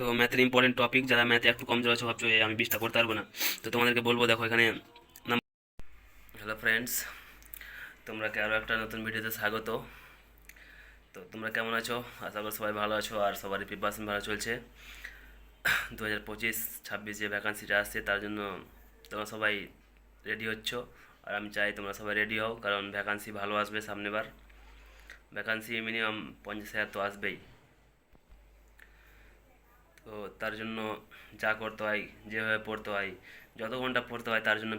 তো ম্যাথের important topic যারা ম্যাথে একটু কমজোর আছে ভাবছ "এ, আমি বিশটা করতে পারব না। তো তোমাদেরকে বলব দেখো এখানে হ্যালো ফ্রেন্ডস তোমরাকে আরও একটা নতুন ভিডিওতে স্বাগত। তো তোমরা কেমন আছো? আশা করি সবাই ভালো আছো আর সবারই প্রিপারেশন ভালো চলছে। দু হাজার পঁচিশ ছাব্বিশ যে ভ্যাকান্সিটা আসছে তার জন্য তোমরা সবাই রেডি হচ্ছ। আর আমি চাই তোমরা সবাই রেডি হও কারণ ভ্যাকান্সি ভালো আসবে সামনেবার। ভ্যাকান্সি মিনিমাম পঞ্চাশ হাজার তো আসবেই। তো তার জন্য যা করতে হয়, যেভাবে পড়তে হয়, যত ঘণ্টা পড়তে হয় তার জন্য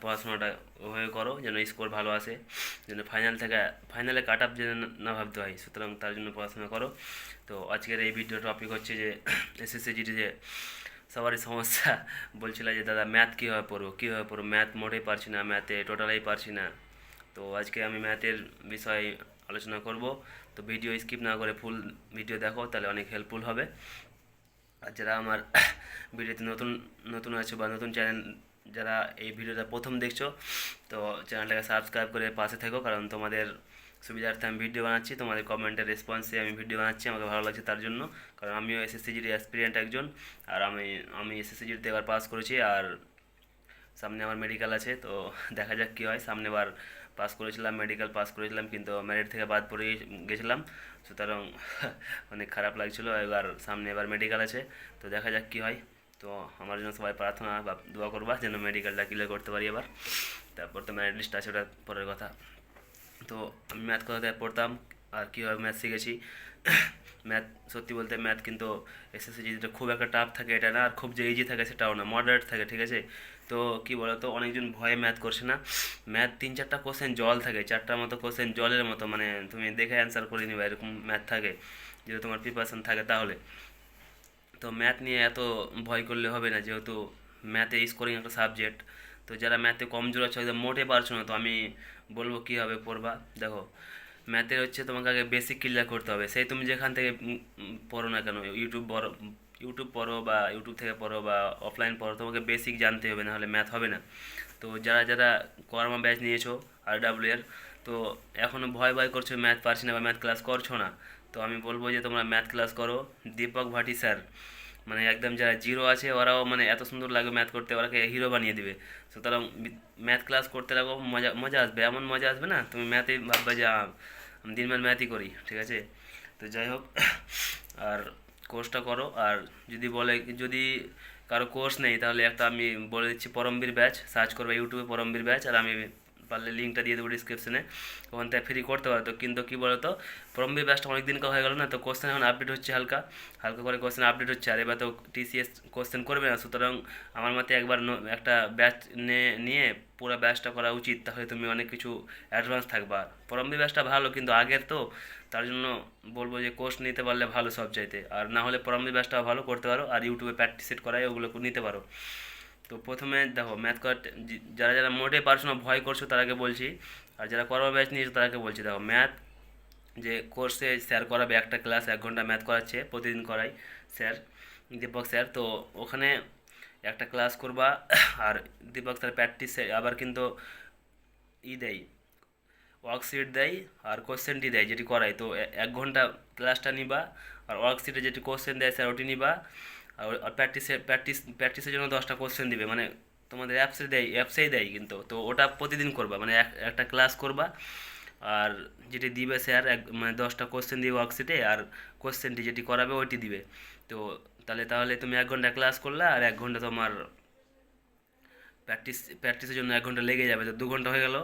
পড়াশোনাটা ওভাবে করো যেন স্কোর ভালো আসে, যেন ফাইনাল থেকে ফাইনালে কাট আপ যেন না- ভাবতে হয়। সুতরাং তার জন্য পড়াশোনা করো। তো আজকের এই ভিডিও টপিক হচ্ছে যে এসএসসি যে সবারই সমস্যা বলছিল যে, দাদা ম্যাথ কীভাবে পড়ব? কীভাবে পড়ব? ম্যাথ মোটেই পারছি না ম্যাথে টোটালাই পারছি না। তো আজকে আমি ম্যাথের বিষয়ে আলোচনা করব। তো ভিডিও স্কিপ না করে ফুল ভিডিও দেখো, তাহলে অনেক হেল্পফুল হবে। আর যারা আমার ভিডিওতে নতুন নতুন আছে বা নতুন চ্যানেল যারা এই ভিডিওটা প্রথম দেখছ, তো চ্যানেলটাকে সাবস্ক্রাইব করে পাশে থেকো, কারণ তোমাদের সুবিধার্থে আমি ভিডিও বানাচ্ছি। তোমাদের কমেন্টের রেসপন্সে আমি ভিডিও বানাচ্ছি, আমাকে ভালো লাগছে তার জন্য। কারণ আমিও এসএসসিজির অ্যাসপিরিয়েন্ট একজন, আর আমি আমি এসএসসিজিতে এবার পাস করেছি, আর সামনে আমার মেডিকেল আছে, তো দেখা যাক কী হয়। সামনেবার পাস করেছিলাম মেডিকেল পাস করেছিলাম, কিন্তু মেরিট থেকে বাদ পড়ে গেছিলাম। সুতরাং অনেক খারাপ লাগছিল। এবার সামনে এবার মেডিকেল আছে, তো দেখা যাক কী হয়। তো আমার জন্য সবাই প্রার্থনা, বা দোয়া করবা যেন মেডিকেলটা ক্লিয়ার করতে পারি এবার। তারপর তো মেরিট লিস্ট আছে ওটা পরের কথা। তো আমি ম্যাথ কোথায় পড়তাম, আর কীভাবে ম্যাথ শিখেছি? ম্যাথ সত্যি বলতে ম্যাথ কিন্তু এসএসসি যেটা খুব একটা টাফ থাকে, এটা না, আর খুব যে ইজি থাকে সেটাও না মডারেট থাকে, ঠিক আছে? তো কি বলতো, অনেকজন ভয়ে ম্যাথ করছে না। ম্যাথ তিন চারটা কোশ্চেন জল থাকে, চারটার মতো কোশ্চেন জলের মতো মানে তুমি দেখে অ্যান্সার করে নিবে, এরকম ম্যাথ থাকে, যদি তোমার প্রিপারেশন থাকে তাহলে। তো ম্যাথ নিয়ে এত ভয় করলে হবে না, যেহেতু ম্যাথে স্কোরিং একটা সাবজেক্ট তো যারা ম্যাথে কমজোর আছে হয়তো মোটে পারছ না, তো আমি বলব কীভাবে পড়বা, দেখো। ম্যাথের হচ্ছে তোমাকে আগে বেসিক ক্লিয়ার করতে হবে, সেই তুমি যেখান থেকে পড়ো না কেন ইউটিউব পড়ো ইউটিউব পড়ো বা ইউটিউব থেকে পড়ো বা অফলাইন পড়ো, তোমাকে বেসিক জানতে হবে, নাহলে ম্যাথ হবে না। তো যারা যারা কর্মা ব্যাচ নিয়েছো আর ডাব্লিউ এর তো এখনও ভয় ভয় করছ ম্যাথ পারছি না বা ম্যাথ ক্লাস করছ না, তো আমি বলব যে তোমরা ম্যাথ ক্লাস করো। দীপক ভাটি স্যার মানে একদম যারা জিরো আছে, ওরাও মানে এত সুন্দর লাগে ম্যাথ করতে, ওরাকে হিরো বানিয়ে দিবে। সুতরাং ম্যাথ ক্লাস করতে লাগো, মজা মজা আসবে, এমন মজা আসবে না, তুমি ম্যাথেই ভাববে যে দিনমান ম্যাথই করি, ঠিক আছে? তো যাই হোক, আর কোর্সটা করো। আর যদি বলে, যদি কারও কোর্স নেই, তাহলে একটা আমি বলে দিচ্ছি, পরমবীর ব্যাচ সার্চ করবে ইউটিউবে পরমবীর ব্যাচ আর আমি পারলে লিঙ্কটা দিয়ে দেবো ডিসক্রিপশনে ওখান থেকে ফ্রি করতে পারো। তো কিন্তু কী বলো তো পরমবীর ব্যাচটা অনেক দিন হয়ে গেল না, তো কোশ্চেন এখন আপডেট হচ্ছে হালকা। হালকা করে কোশ্চেন আপডেট হচ্ছে। আর এবার তো টিসিএস কোশ্চেন করবে না। সুতরাং আমার মতে একবার একটা ব্যাচ নিয়ে পুরো ব্যাচটা করা উচিত। তাহলে তুমি অনেক কিছু অ্যাডভান্স থাকবা। পরমবীর ব্যাচটা ভালো, কিন্তু আগের তো। তার জন্য বলব যে কোর্স নিতে পারলে ভালো সব চাইতে। আর না হলে পরমবীর ব্যাচটা ভালো করতে পারো। আর ইউটিউবে প্র্যাকটিস সেট করাই ওগুলো নিতে পারো। তো প্রথমে দেখো ম্যাথ করাতে যারা যারা মোটে পারছ ভয় করছ, তারাকে বলছি। আর যারা কর্ম ব্যাচ নিয়েছো তারাকে বলছি, দেখো ম্যাথ যে কোর্সে স্যার করাবে একটা ক্লাস এক ঘণ্টা ম্যাথ করাচ্ছে, প্রতিদিন করাই স্যার দীপক স্যার তো ওখানে একটা ক্লাস করবা, আর দীপক স্যার প্র্যাকটিস আবার কিন্তু ই দেয় ওয়ার্কশিট দেয়, আর কোশ্চেনটি দেয়, যেটি করায়। তো এক ঘণ্টা ক্লাসটা নিবা, আর ওয়ার্কশিটে যেটি কোশ্চেন দেয় স্যার ওটি নিবা। প্র্যাকটিসে প্র্যাকটিস প্র্যাকটিসের জন্য দশটা কোশ্চেন দিবে। মানে তোমাদের অ্যাপসে দেয় অ্যাপসেই দেয় কিন্তু। তো ওটা প্রতিদিন করবা। মানে এক, একটা ক্লাস করবা। আর যেটি দিবে স্যার এক মানে দশটা কোশ্চেন দিবে ওয়ার্কশিটে আর কোশ্চেনটি যেটি করাবে ওইটি দিবে। তো তাহলে তাহলে তুমি এক ঘণ্টা ক্লাস করলা, আর এক ঘণ্টা তোমার প্র্যাকটিস প্র্যাকটিসের জন্য এক ঘণ্টা লেগে যাবে। তো দু ঘণ্টা হয়ে গেল।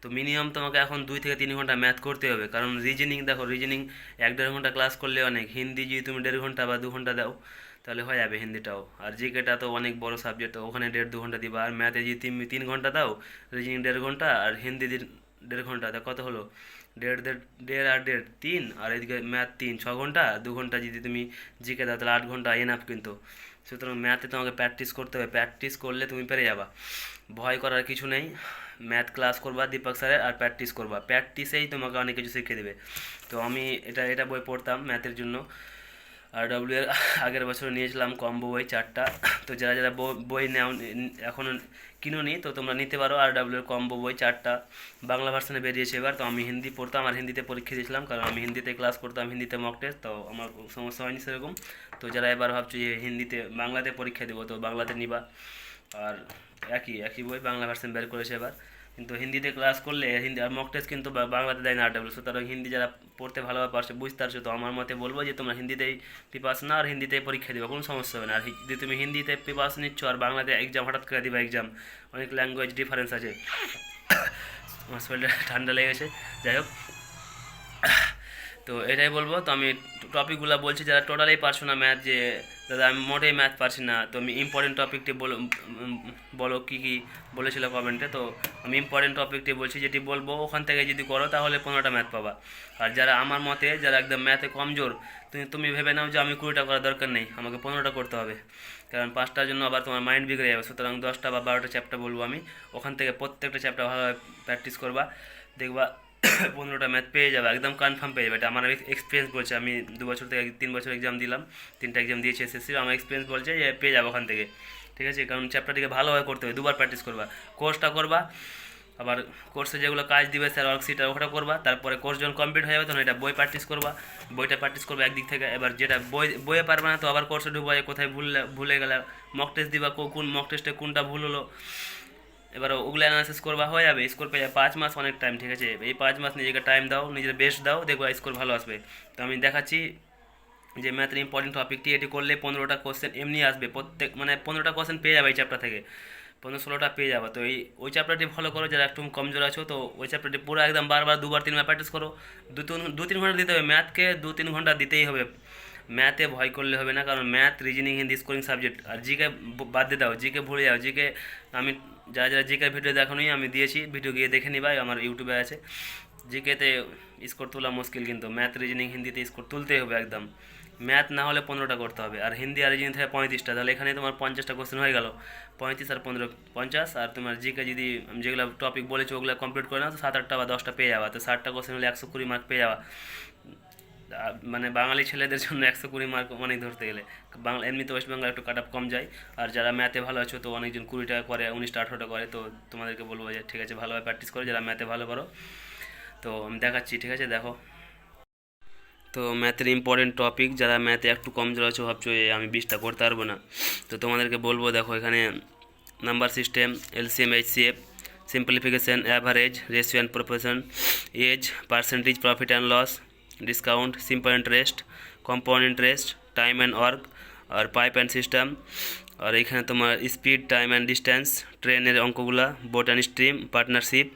তো মিনিমাম তোমাকে এখন দুই থেকে তিন ঘণ্টা ম্যাথ করতে হবে। কারণ রিজনিং দেখো রিজনিং এক দেড় ঘণ্টা ক্লাস করলে অনেক। হিন্দি যদি তুমি দেড় ঘণ্টা বা দু ঘণ্টা দাও তাহলে হয়ে যাবে হিন্দিটাও। আর জিকেটা তো অনেক বড় সাবজেক্ট ওখানে দেড় দু ঘণ্টা দিবা। আর ম্যাথে যদি তুমি তিন ঘণ্টা দাও রিজনিং দেড় ঘণ্টা, আর হিন্দি দেড় ঘণ্টা, তা কত হলো? দেড় দেড় দেড় আর দেড়, তিন। আর এদিকে ম্যাথ তিন, ছ ঘণ্টা, দু ঘণ্টা যদি তুমি জিকে দাও, তাহলে আট ঘণ্টা এনাফ কিন্তু। সুতরাং ম্যাথে তোমাকে প্র্যাকটিস করতে হবে। প্র্যাকটিস করলে তুমি পেরে যাবা। ভয় করার কিছু নেই। ম্যাথ ক্লাস করবা দীপক স্যারের আর প্র্যাকটিস করবা। প্র্যাকটিসেই তোমাকে অনেক কিছু শিখিয়ে দেবে। তো আমি এটা এটা বই পড়তাম ম্যাথের জন্য। আর ডাব্লিউ এর আগের বছর নিয়েছিলাম কম্বো বই চারটা। তো যারা যারা বই- নেও এখনও কিনোনি, তো তোমরা নিতে পারো আর ডাব্লিউ কম্বো বই চারটা। বাংলা ভার্সনে বেরিয়েছে এবার, তো আমি হিন্দি পড়তাম, আর হিন্দিতে পরীক্ষা দিয়েছিলাম, কারণ আমি হিন্দিতে ক্লাস করতাম, হিন্দিতে মক টেস্ট তো আমার সমস্যা হয়নি সেরকম। তো যারা এবার ভাবছ যে হিন্দিতে, বাংলাতে পরীক্ষা দেবো, তো বাংলাতে নিবা। আর একই একই বই বাংলা ভার্সন বের করেছে এবার। কিন্তু হিন্দিতে ক্লাস করলে হিন্দি আর মক টেস্ট কিন্তু বাংলাতে দেয় না আর ডাব্লিউ সুতরাং হিন্দি যারা পড়তে ভালোভাবে পারছে বুঝতে পারছ, তো আমার মতে বলব যে তোমরা হিন্দিতেই প্রিপাস না আর হিন্দিতেই পরীক্ষা দিবে, কোনো সমস্যা হবে না। আর যদি তুমি হিন্দিতে প্রিপাস নিচ্ছ আর বাংলাতে এক্সাম হঠাৎ করে দিবা এক্সাম অনেক ল্যাঙ্গুয়েজ ডিফারেন্স আছে। আমার শরীরটা ঠান্ডা লেগেছে যাই হোক। তো এটাই বলব। তো আমি টপিকগুলো বলছি, যারা টোটালি পারছ না ম্যাথ যে দাদা, আমি মোটেই ম্যাথ পারছি না। তো আমি ইম্পর্টেন্ট টপিকটি বলো বলো কী কী বলেছিল কমেন্টে তো আমি ইম্পর্টেন্ট টপিকটি বলছি, যেটি বলব, ওখান থেকে যদি করো, তাহলে পনেরোটা ম্যাথ পাবা। আর যারা আমার মতে, যারা একদম ম্যাথে কমজোর, তুমি তুমি ভেবে নাও যে আমি কুড়িটা করার দরকার নেই। আমাকে পনেরোটা করতে হবে। কারণ পাঁচটার জন্য আবার তোমার মাইন্ড বিগড়ে যাবে। সুতরাং দশটা বা বারোটা চ্যাপ্টার বলব আমি। ওখান থেকে প্রত্যেকটা চ্যাপ্টার ভালোভাবে প্র্যাকটিস করবা। দেখবা পনেরোটা ম্যাথ পেয়ে যাবে, একদম কনফার্ম পেয়ে যাবে। এটা আমার এক্সপিরিয়েন্স বলছে, আমি দু বছর থেকে তিন বছর এক্সাম দিলাম, তিনটা এক্সাম দিয়েছি এসএসসি আমার এক্সপিরিয়েন্স বলছে যে পেয়ে যাবে ওখান থেকে। ঠিক আছে? কারণ চ্যাপ্টারটিকে ভালোভাবে করতে হবে, দুবার প্র্যাকটিস করবা। কোর্সটা করবা, আবার কোর্সে যেগুলো কাজ দিবে স্যার ওয়ার্কশিট ওটা করবা, তারপরে কোর্স যখন কমপ্লিট হয়ে যাবে তখন এটা বই প্র্যাকটিস করবা। বইটা প্র্যাকটিস করবে একদিক থেকে, এবার যেটা বই, বইয়ে পারবে না তো আবার কোর্সে ঢুকবা কোথায় ভুললে ভুলে গেলে মক টেস্ট দিবা কোন মক টেস্টে কোনটা ভুল হলো। এবার ওগুলো অ্যানালাইসিস করবা, হয়ে যাবে। স্কোর পেয়ে যাবে পাঁচ মাস অনেক টাইম ঠিক আছে? এই পাঁচ মাস নিজেকে টাইম দাও, নিজের বেস্ট দাও, দেখবা স্কোর ভালো আসবে। তো আমি দেখাচ্ছি যে ম্যাথের ইম্পর্টেন্ট টপিকটি এটি করলে পনেরোটা কোশ্চেন এমনি আসবে। প্রত্যেক মানে পনেরোটা কোশ্চেন পেয়ে যাবে এই চ্যাপ্টার থেকে। পনেরো ষোলোটা পেয়ে যাবে। তো এই, ওই চ্যাপ্টারটি ফলো করো, যারা একটু কমজোর আছো, তো ওই চ্যাপ্টারটি পুরো একদম বারবার দুবার, তিনবার প্র্যাকটিস করো। দু তিন দু তিন ঘণ্টা দিতে হবে। ম্যাথকে দু তিন ঘণ্টা দিতেই হবে। ম্যাথে ভয় করলে হবে না, কারণ math reasoning Hindi scoring subject আর জিকে বাদ দিয়ে দাও। জিকে ভুলে যাও। জিকে আমি যারা যারা জিকে ভিডিও দেখানোই আমি দিয়েছি। ভিডিও গিয়ে দেখে নিবা আমার ইউটিউবে আছে। জিকেতে স্কোর তোলা মুশকিল কিন্তু। ম্যাথ রিজনিং হিন্দিতে স্কোর তুলতেই হবে একদম। ম্যাথ না হলে পনেরোটা করতে হবে। আর হিন্দি আর রিজনিং থাকে পঁয়ত্রিশটা। তাহলে এখানে তোমার পঞ্চাশটা কোশ্চেন হয়ে গেল। পঁয়ত্রিশ আর পনেরো, পঞ্চাশ। আর তোমার জিকে যদি যেগুলো টপিক বলেছ, ওগুলো কমপ্লিট করে নাও, তো সাত, আটটা বা দশটা পেয়ে যাওয়া তো ষাটটা কোশ্চেন হলে একশো কুড়ি মার্ক পেয়ে যাওয়া মানে বাঙালি ছেলেদের জন্য একশো কুড়ি মার্ক অনেক ধরতে গেলে। বাংলা এমনিতে ওয়েস্ট বেঙ্গল একটু কাট কম যায়। আর যারা ম্যাথে ভালো আছো, তো অনেকজন কুড়ি টাকা করে, উনিশটা আঠারোটা করে, তো তোমাদেরকে বলব যে ঠিক আছে, ভালোভাবে প্র্যাকটিস করো, যারা ম্যাথে ভালো পারো তো আমি দেখাচ্ছি, ঠিক আছে, দেখো। তো ম্যাথের ইম্পর্টেন্ট টপিক যারা ম্যাথে একটু কমজোর আছো ভাবছ আমি বিশটা করতে পারব না। তো তোমাদেরকে বলব, দেখো, এখানে number system LCM HCF simplification average ratio and proportion age percentage profit and loss discount simple interest compound interest time and work আর পাইপ অ্যান্ড সিস্টেম আর এখানে তোমার স্পিড টাইম অ্যান্ড ডিস্ট্যান্স ট্রেনের অঙ্কগুলা বোট অ্যান্ড স্ট্রিম পার্টনারশিপ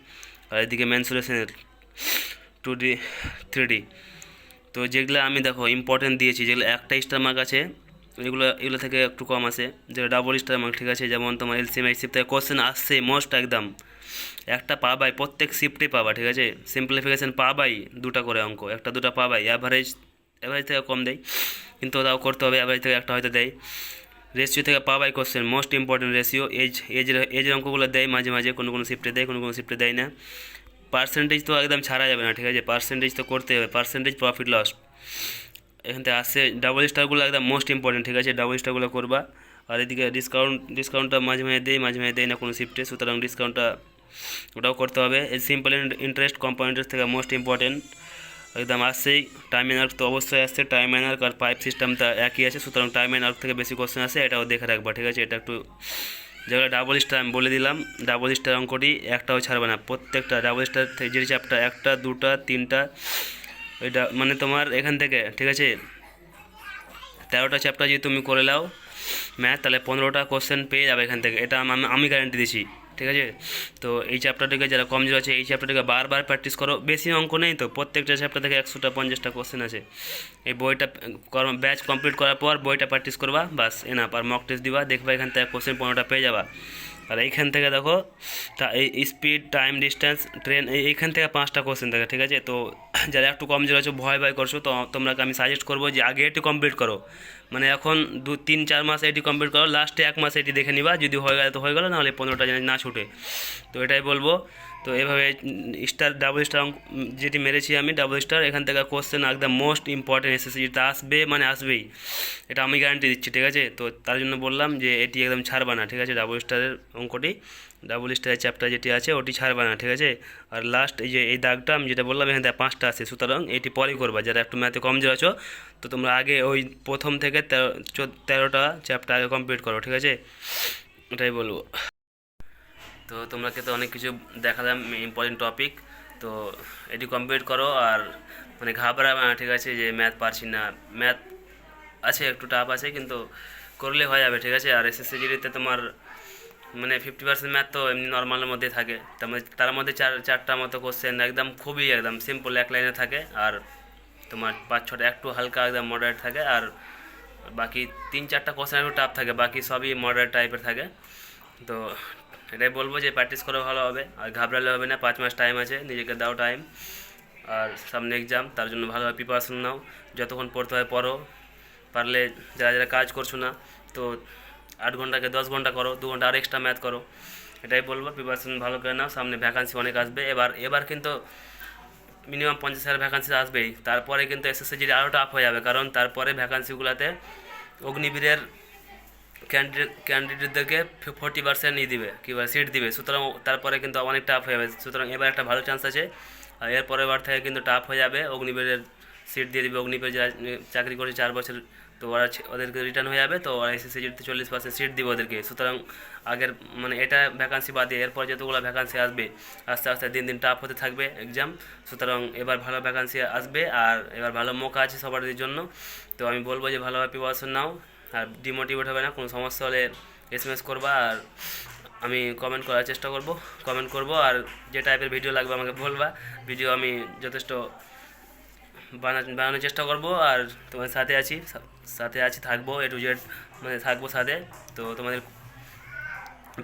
আর এদিকে মেনসুরেশনের two D three D তো যেগুলো আমি দেখো ইম্পর্টেন্ট দিয়েছি, যেগুলো একটা স্টার মার্ক আছে এগুলো এগুলো থেকে একটু কম আছে। যেটা ডাবল স্টার মার্ক ঠিক আছে? যেমন তোমার এলসিএম এইচসিএফ থেকে কোশ্চেন আসছে মোস্ট একদম। একটা পাবাই, প্রত্যেক শিফটে পাবা, ঠিক আছে? সিম্পলিফিকেশন পাবাই দুটা করে অঙ্ক। একটা, দুটা পাবাই। অ্যাভারেজ অ্যাভারেজ থেকে কম দেয়, কিন্তু তাও করতে হবে। অ্যাভারেজ থেকে একটা হয়তো দেয়। রেশিও থেকে পাবাই question most important ratio age এজের এজের অঙ্কগুলো দেয় মাঝে মাঝে, কোনো কোনো শিফটে দেয়, কোনো কোনো শিফটে দেয় না। পার্সেন্টেজ তো একদম ছাড়া যাবে না, ঠিক আছে? পার্সেন্টেজ তো করতে হবে। পার্সেন্টেজ প্রফিট লস এখান থেকে আসছে ডাবল স্টারগুলো একদম মোস্ট ইম্পর্টেন্ট ঠিক আছে? ডাবল স্টারগুলো করবা। আর এদিকে ডিসকাউন্ট ডিসকাউন্টটা মাঝে মাঝে দেয় মাঝে মাঝে দেয় না কোনো শিফটে সুতরাং ডিসকাউন্টটা ওটাও করতে হবে। এই সিম্পল ইন্টারেস্ট কম্পাউন্ড ইন্টারেস্ট থেকে মোস্ট ইম্পর্টেন্ট একদম আসছেই টাইম অ্যান্ড আর্ক তো অবশ্যই আসছে। টাইম অ্যান্ড আর্ক আর পাইপ সিস্টেমটা একই আছে। সুতরাং টাইম অ্যান্ড আর্ক থেকে বেশি কোশ্চেন আসে, এটাও দেখে রাখবা, ঠিক আছে? এটা একটু যেগুলো ডাবল স্টার আমি বলে দিলাম ডাবল স্টার অঙ্কটি একটাও ছাড়বে না। প্রত্যেকটা ডাবল স্টার যে চ্যাপ্টার একটা, দুটা, তিনটা ওইটা মানে তোমার এখান থেকে, ঠিক আছে? তেরোটা চ্যাপ্টার যদি তুমি করে নাও ম্যাথ তাহলে পনেরোটা কোশ্চেন পেয়ে যাবে এখান থেকে। এটা আমি আমি গ্যারান্টি দিচ্ছি ঠিক আছে? তো এই চ্যাপ্টারটিকে যারা কমজোর আছে, এই চ্যাপ্টারটিকে বারবার প্র্যাকটিস করো। বেশি অঙ্ক নেই তো, প্রত্যেকটা চ্যাপ্টার থেকে একশোটা, পঞ্চাশটা কোশ্চেন আছে। এই বইটা ব্যাচ কমপ্লিট করার পর বইটা প্র্যাকটিস করবা বাস এনাফ আর মক টেস্ট দিবা, দেখবা এখান থেকে কোশ্চেন পনেরোটা পেয়ে যাবা। আর এইখান থেকে দেখো, তা এই স্পিড টাইম ডিস্টেন্স ট্রেন এইখান থেকে পাঁচটা কোশ্চেন থাকে, ঠিক আছে? তো যারা একটু কমজোর আছো ভয় ভয় করছ, তো তোমরা আমি সাজেস্ট করব যে আগে একটু কমপ্লিট করো। মানে এখন দু, তিন, চার মাস এটি কমপ্লিট করো লাস্টে এক মাস এটি দেখে নিবা, যদি হয়ে গেলে তো হয়ে গেলো, নাহলে পনেরোটা যেন না ছুটে। তো এটাই বলব। তো এভাবে স্টার ডাবল স্টার যেটি মেরেছি আমি ডাবল স্টার এখান থেকে কোশ্চেন একদম মোস্ট ইম্পর্টেন্ট এসেছে যেটা আসবে মানে আসবেই। এটা আমি গ্যারান্টি দিচ্ছি, ঠিক আছে? তো তার জন্য বললাম যে এটি একদম ছাড়বা না, ঠিক আছে? ডাবল স্টারের অঙ্কটি ডাবল স্টারের চ্যাপ্টার যেটি আছে, ওটি ছাড়বা না, ঠিক আছে? আর লাস্ট এই যে, এই দাগটা আমি যেটা বললাম, এখান থেকে পাঁচটা আছে সুতরাং এটি পরেই করবা, যারা একটু ম্যাথে কমজোর আছো তো তোমরা আগে ওই প্রথম থেকে তেরো তেরোটা চ্যাপ্টার আগে কমপ্লিট করো, ঠিক আছে? এটাই বলব। তো তোমরাকে তো অনেক কিছু দেখালাম ইম্পর্টেন্ট টপিক তো এটি কমপ্লিট করো আর মানে ঘাবড়াবে না, ঠিক আছে? যে ম্যাথ পারছি না। ম্যাথ আছে, একটু টাফ আছে, কিন্তু করলে হয়ে যাবে, ঠিক আছে? আর এসএসসি জিডিতে তোমার মানে ফিফটি পার্সেন্ট ম্যাথ তো এমনি নর্মালের মধ্যে থাকে। তার মধ্যে তার মধ্যে চার, চারটা মতো কোশ্চেন একদম খুবই একদম সিম্পল এক লাইনে থাকে। আর তোমার পাঁচ ছটা, একটু হালকা একদম মডারেট থাকে আর বাকি তিন চারটা কোশ্চেন একটু টাফ থাকে, বাকি সবই মডারেট টাইপের থাকে। তো এটাই বলব যে প্র্যাকটিস করে ভালো হবে, আর ঘাবড়ালে হবে না, পাঁচ মাস টাইম আছে, নিজেকে দাও টাইম আর সামনে এক্সাম তার জন্য ভালোভাবে প্রিপারেশন নাও, যতক্ষণ পড়তে হয় পড়ো। পারলে যারা যারা কাজ করছ না, তো আট ঘন্টাকে দশ ঘণ্টা করো, দু ঘণ্টা আর এক্সট্রা ম্যাথ করো। এটাই বলব প্রিপারেশন ভালো করে নাও, সামনে ভ্যাকান্সি অনেক আসবে। এবার এবার কিন্তু মিনিমাম পঞ্চাশ হাজার ভ্যাকান্সি আসবেই। তারপরে কিন্তু এসএসসি জিডি আরও টাফ হয়ে যাবে, কারণ তারপরে ভ্যাকান্সিগুলোতে অগ্নিবীরের ক্যান্ডিডেট ক্যান্ডিডেটদেরকে ফোর্টি পার্সেন্ট ই দিবে কিংবা সিট দিবে। সুতরাং তারপরে কিন্তু অনেক টাফ হয়ে যাবে। সুতরাং এবার একটা ভালো চান্স আছে। আর এর পরের বার থেকে কিন্তু টাফ হয়ে যাবে, অগ্নিবীরের সিট দিয়ে দিবে। অগ্নিবীর চাকরি করে চার বছর তো ওরা ওদেরকে রিটার্ন হয়ে যাবে, তো ওরা এসএসসি জিডিতে চল্লিশ পার্সেন্ট সিট দিবে ওদেরকে। সুতরাং আগের মানে এটা ভ্যাকান্সি বাদে এরপর যতগুলো ভ্যাকান্সি আসবে, আস্তে আস্তে দিন দিন টাফ হতে থাকবে এক্সাম সুতরাং এবার ভালো ভ্যাকান্সি আসবে আর এবার ভালো মৌকা আছে সবার জন্য। তো আমি বলব যে ভালোভাবে প্রিপারেশন নাও, আর ডিমোটিভেট হবে না, কোনো সমস্যা হলে এস এম এস করবা আর আমি কমেন্ট করার চেষ্টা করব। কমেন্ট করব আর যে টাইপের ভিডিও লাগবে আমাকে বলবা। ভিডিও আমি যথেষ্ট বানানোর চেষ্টা করব আর তোমার সাথে আছি সাথে আছি, থাকব এ টু জেড মানে থাকব সাথে। তো তোমাদের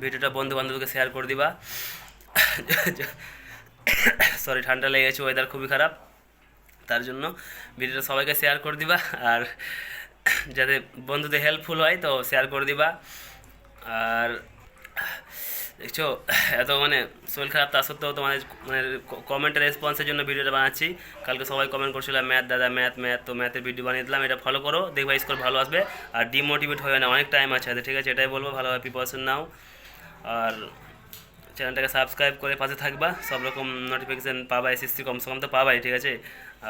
ভিডিওটা বন্ধু বান্ধবকে শেয়ার করে দিবা। সরি ঠান্ডা লেগে গেছে ওয়েদার খুবই খারাপ। তার জন্য ভিডিওটা সবাইকে শেয়ার করে দিবা আর যাতে বন্ধুদের হেল্পফুল হয়, তো শেয়ার করে দিবা। আর দেখছ? এত মানে শরীর খারাপ, তা সত্ত্বেও তোমাদের মানে কমেন্টের রেসপন্সের জন্য ভিডিওটা বানাচ্ছি। কালকে সবাই কমেন্ট করছিল, ম্যাথ দাদা, ম্যাথ ম্যাথ। তো ম্যাথের ভিডিও বানিয়ে দিলাম, এটা ফলো করো। দেখবা স্কোর ভালো আসবে। আর ডিমোটিভেট হবে না, অনেক টাইম আছে। ঠিক আছে, এটাই বলব, ভালোভাবে প্রিপারেশন নাও। আর চ্যানেলটাকে সাবস্ক্রাইব করে পাশে থাকবা। সব রকম নোটিফিকেশান পাবা এসএসসি কমসে কম তো পাবাই, ঠিক আছে?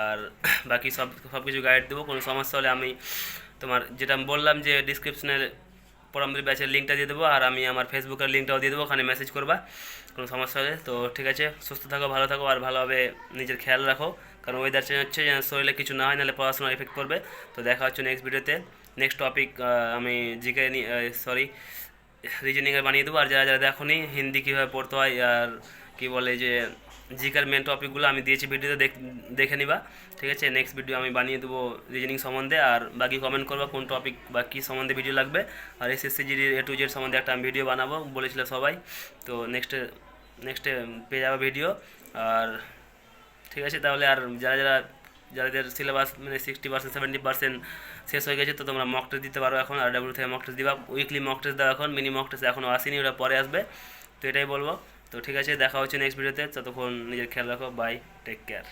আর বাকি সব সব কিছু গাইড দেবো, কোনো সমস্যা হলে আমি তোমার, যেটা বললাম যে ডিসক্রিপশনে পরমদের ব্যাচের লিঙ্কটা দিয়ে দেবো আর আমি আমার ফেসবুকের লিঙ্কটাও দিয়ে দেবো, ওখানে মেসেজ করবা, কোনো সমস্যা হলে। তো ঠিক আছে, সুস্থ থাকো, ভালো থাকো আর ভালোভাবে নিজের খেয়াল রাখো, কারণ ওয়েদার চেঞ্জ হচ্ছে, যেন শরীরে কিছু না হয়, নাহলে পড়াশোনা এফেক্ট করবে। তো দেখা হচ্ছে নেক্সট ভিডিওতে নেক্সট টপিক আমি জিকে সরি রিজনিংয়ে বানিয়ে দেবো। আর যারা যারা দেখোনি, হিন্দি কীভাবে পড়তে হয়, আর কী বলে যে জিকার মেন টপিকগুলো আমি দিয়েছি ভিডিওতে দেখ নিবা, ঠিক আছে? নেক্সট ভিডিও আমি বানিয়ে দেবো রিজনিং সম্বন্ধে, আর বাকি কমেন্ট করবা কোন টপিক বা কী সম্বন্ধে ভিডিও লাগবে। আর SSC GD A to Z সম্বন্ধে একটা আমি ভিডিও বানাবো, বলেছিল সবাই। তো নেক্সটে নেক্সটে পেয়ে যাবে ভিডিও আর ঠিক আছে? তাহলে আর যারা যারা, যাদের সিলেবাস মানে সিক্সটি পার্সেন্ট সেভেন্টি পার্সেন্ট শেষ হয়ে গেছে, তো তোমরা মক টেস্ট দিতে পারো এখন, আর ডাব্লিউ থেকে মক টেস্ট দিবা। উইকলি মক টেস্ট দাও এখন মিনি মক টেস্ট এখনও আসেনি, ওটা পরে আসবে। তো এটাই বলব। তো ঠিক আছে দেখা হচ্ছে নেক্সট ভিডিওতে ততক্ষণ নিজের খেয়াল রাখো। Bye take care